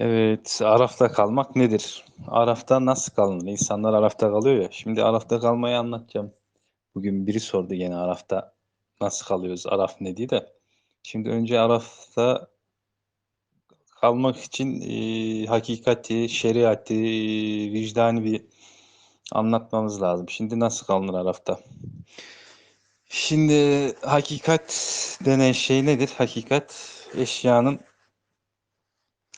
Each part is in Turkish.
Evet, Araf'ta kalmak nedir? Araf'ta nasıl kalınır? İnsanlar Araf'ta kalıyor ya. Şimdi Araf'ta kalmayı anlatacağım. Bugün biri sordu gene Araf'ta nasıl kalıyoruz? Araf ne diye de. Şimdi önce Araf'ta kalmak için e, hakikati, şeriatı, e, vicdani bir anlatmamız lazım. Şimdi nasıl kalınır Araf'ta? Şimdi hakikat denen şey nedir? Hakikat eşyanın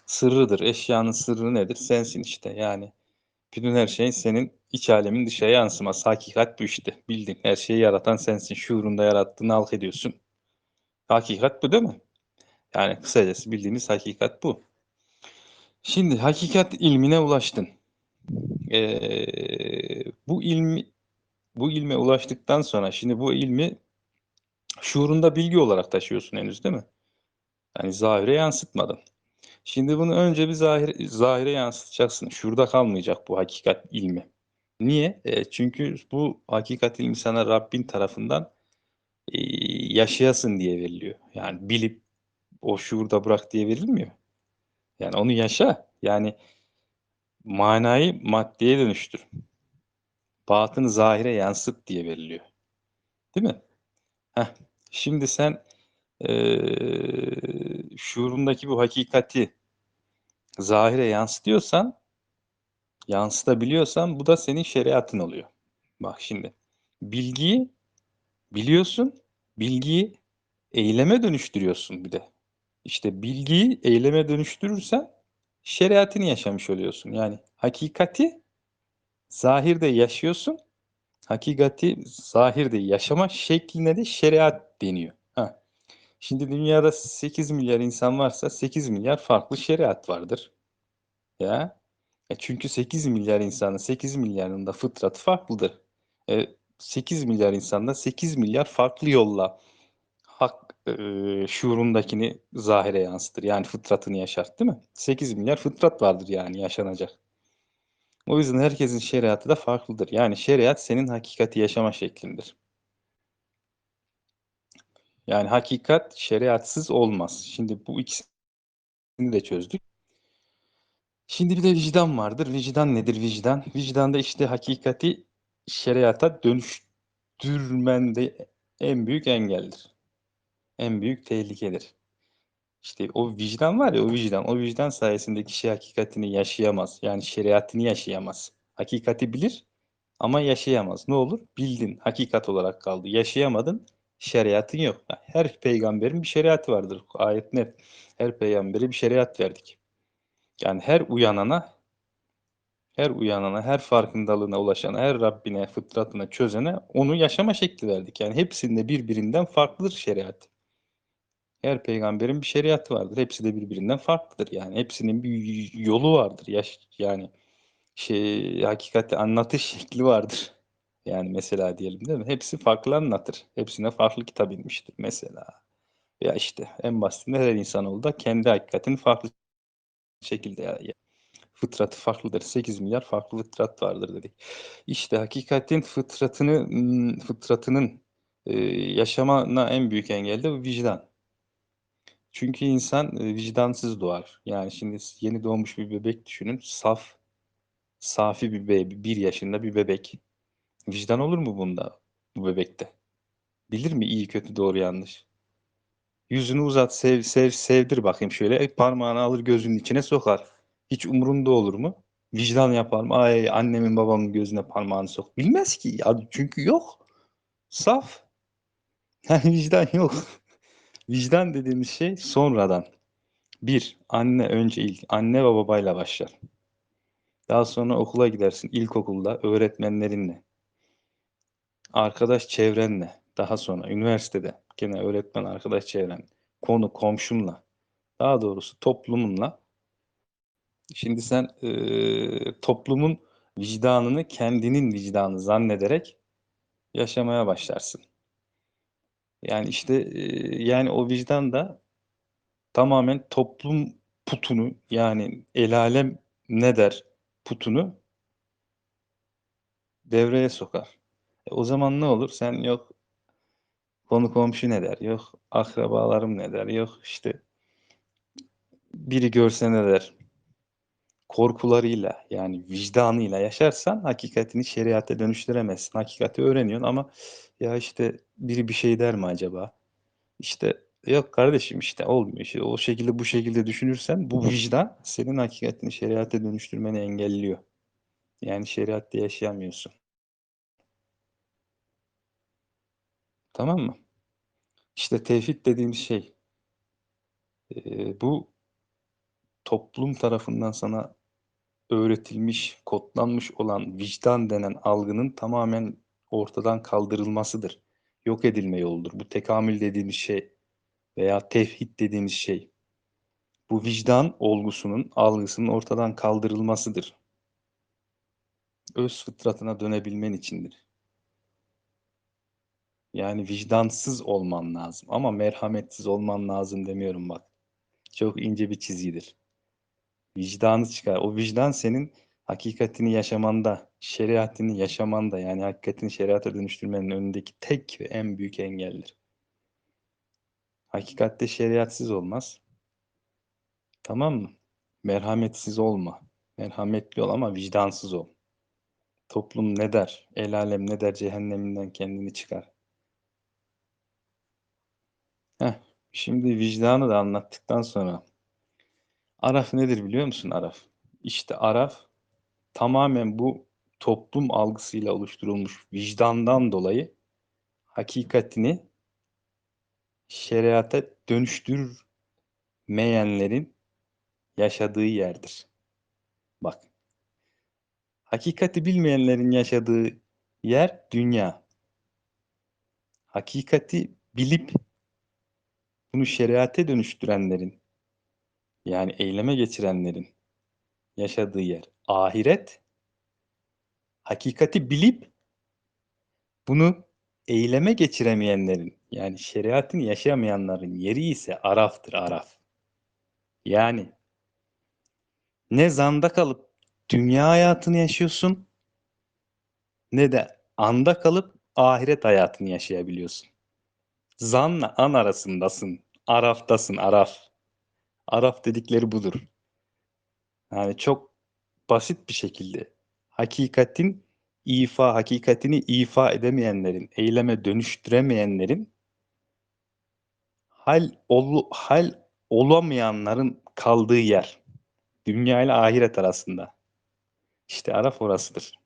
sırrıdır. Eşyanın sırrı nedir? Sensin işte. Yani bütün her şey senin iç alemin dışarı yansıması. Hakikat bu işte. Bildin. Her şeyi yaratan sensin. Şuurunda yarattığını halk ediyorsun. Hakikat bu değil mi? Yani kısacası bildiğimiz hakikat bu. Şimdi hakikat ilmine ulaştın. Ee, bu ilmi bu ilme ulaştıktan sonra şimdi bu ilmi şuurunda bilgi olarak taşıyorsun henüz değil mi? Yani zahire yansıtmadın. Şimdi bunu önce bir zahir, zahire yansıtacaksın. Şurada kalmayacak bu hakikat ilmi. Niye? E, çünkü bu hakikat ilmi sana Rabbin tarafından e, yaşayasın diye veriliyor. Yani bilip o şuurda bırak diye verilmiyor. Yani onu yaşa. Yani manayı maddeye dönüştür. Batını zahire yansıt diye veriliyor. Değil mi? Heh. Şimdi sen e, şuurundaki bu hakikati zahire yansıtıyorsan, yansıtabiliyorsan bu da senin şeriatın oluyor. Bak şimdi bilgiyi biliyorsun, bilgiyi eyleme dönüştürüyorsun bir de. İşte bilgiyi eyleme dönüştürürsen şeriatını yaşamış oluyorsun. Yani hakikati zahirde yaşıyorsun. Hakikati zahirde yaşama şekline de şeriat deniyor. Şimdi dünyada 8 milyar insan varsa 8 milyar farklı şeriat vardır. Ya. E çünkü 8 milyar insanın 8 milyarının da fıtratı farklıdır. E 8 milyar insanda 8 milyar farklı yolla hak e, şuurundakini zahire yansıtır. Yani fıtratını yaşar değil mi? 8 milyar fıtrat vardır yani yaşanacak. O yüzden herkesin şeriatı da farklıdır. Yani şeriat senin hakikati yaşama şeklindir. Yani hakikat şeriatsız olmaz. Şimdi bu ikisini de çözdük. Şimdi bir de vicdan vardır. Vicdan nedir vicdan? Vicdanda işte hakikati şeriata dönüştürmende en büyük engeldir. En büyük tehlikedir. İşte o vicdan var ya o vicdan. O vicdan sayesinde kişi hakikatini yaşayamaz. Yani şeriatını yaşayamaz. Hakikati bilir ama yaşayamaz. Ne olur? Bildin. Hakikat olarak kaldı. Yaşayamadın. Şeriatın yok. Her peygamberin bir şeriatı vardır. Ayet net. Her peygambere bir şeriat verdik. Yani her uyanana, her uyanana, her farkındalığına ulaşana, her Rabbine, fıtratına çözene onu yaşama şekli verdik. Yani hepsinde birbirinden farklıdır şeriat. Her peygamberin bir şeriatı vardır. Hepsi de birbirinden farklıdır. Yani hepsinin bir yolu vardır. Yaş, yani şey hakikati anlatış şekli vardır. Yani mesela diyelim değil mi? Hepsi farklı anlatır. Hepsine farklı kitap inmiştir mesela. Ya işte en basitinde her insanoğlu da kendi hakikatini farklı şekilde yani fıtratı farklıdır. 8 milyar farklı fıtrat vardır dedik. İşte hakikatin fıtratını fıtratının e, yaşamana en büyük engel de vicdan. Çünkü insan vicdansız doğar. Yani şimdi yeni doğmuş bir bebek düşünün. Saf, safi bir bebek, bir yaşında bir bebek. Vicdan olur mu bunda, bu bebekte? Bilir mi iyi kötü doğru yanlış? Yüzünü uzat, sev, sev, sevdir bakayım şöyle. Parmağını alır gözünün içine sokar. Hiç umurunda olur mu? Vicdan yapar mı? Ay annemin babamın gözüne parmağını sok. Bilmez ki. Ya çünkü yok. Saf. Yani vicdan yok. vicdan dediğimiz şey sonradan. Bir, anne önce ilk, anne ve babayla başlar. Daha sonra okula gidersin, ilkokulda öğretmenlerinle. Arkadaş çevrenle. Daha sonra üniversitede gene öğretmen arkadaş çevren, konu komşunla, daha doğrusu toplumunla. Şimdi sen e, toplumun vicdanını kendinin vicdanı zannederek yaşamaya başlarsın. Yani işte e, yani o vicdan da tamamen toplum putunu yani el alem ne der putunu devreye sokar. E, o zaman ne olur? Sen yok konu komşu ne der, yok akrabalarım ne der, yok işte biri görse ne der. korkularıyla yani vicdanıyla yaşarsan hakikatini şeriata dönüştüremezsin. Hakikati öğreniyorsun ama ya işte biri bir şey der mi acaba? İşte yok kardeşim işte olmuyor. İşte o şekilde bu şekilde düşünürsen bu vicdan senin hakikatini şeriata dönüştürmeni engelliyor. Yani şeriatta yaşayamıyorsun. Tamam mı? İşte tevhid dediğimiz şey e, bu toplum tarafından sana öğretilmiş, kodlanmış olan vicdan denen algının tamamen ortadan kaldırılmasıdır. Yok edilme yoludur. Bu tekamül dediğimiz şey veya tevhid dediğimiz şey bu vicdan olgusunun, algısının ortadan kaldırılmasıdır. Öz fıtratına dönebilmen içindir. Yani vicdansız olman lazım ama merhametsiz olman lazım demiyorum bak. Çok ince bir çizgidir. Vicdanı çıkar. O vicdan senin hakikatini yaşamanda, şeriatini yaşamanda yani hakikatini şeriata dönüştürmenin önündeki tek ve en büyük engeldir. Hakikatte şeriatsız olmaz. Tamam mı? Merhametsiz olma. Merhametli ol ama vicdansız ol. Toplum ne der? El alem ne der? Cehenneminden kendini çıkar. Heh, şimdi vicdanı da anlattıktan sonra Araf nedir biliyor musun Araf? İşte Araf tamamen bu toplum algısıyla oluşturulmuş vicdandan dolayı hakikatini şeriata dönüştürmeyenlerin yaşadığı yerdir. Bak. Hakikati bilmeyenlerin yaşadığı yer dünya. Hakikati bilip bunu şeriate dönüştürenlerin yani eyleme geçirenlerin yaşadığı yer ahiret. Hakikati bilip bunu eyleme geçiremeyenlerin yani şeriatını yaşayamayanların yeri ise araftır araf. Yani ne zanda kalıp dünya hayatını yaşıyorsun ne de anda kalıp ahiret hayatını yaşayabiliyorsun. Zanla an arasındasın. Araftasın araf. Araf dedikleri budur. Yani çok basit bir şekilde hakikatin ifa, hakikatini ifa edemeyenlerin, eyleme dönüştüremeyenlerin hal ol, hal olamayanların kaldığı yer. Dünya ile ahiret arasında. İşte Araf orasıdır.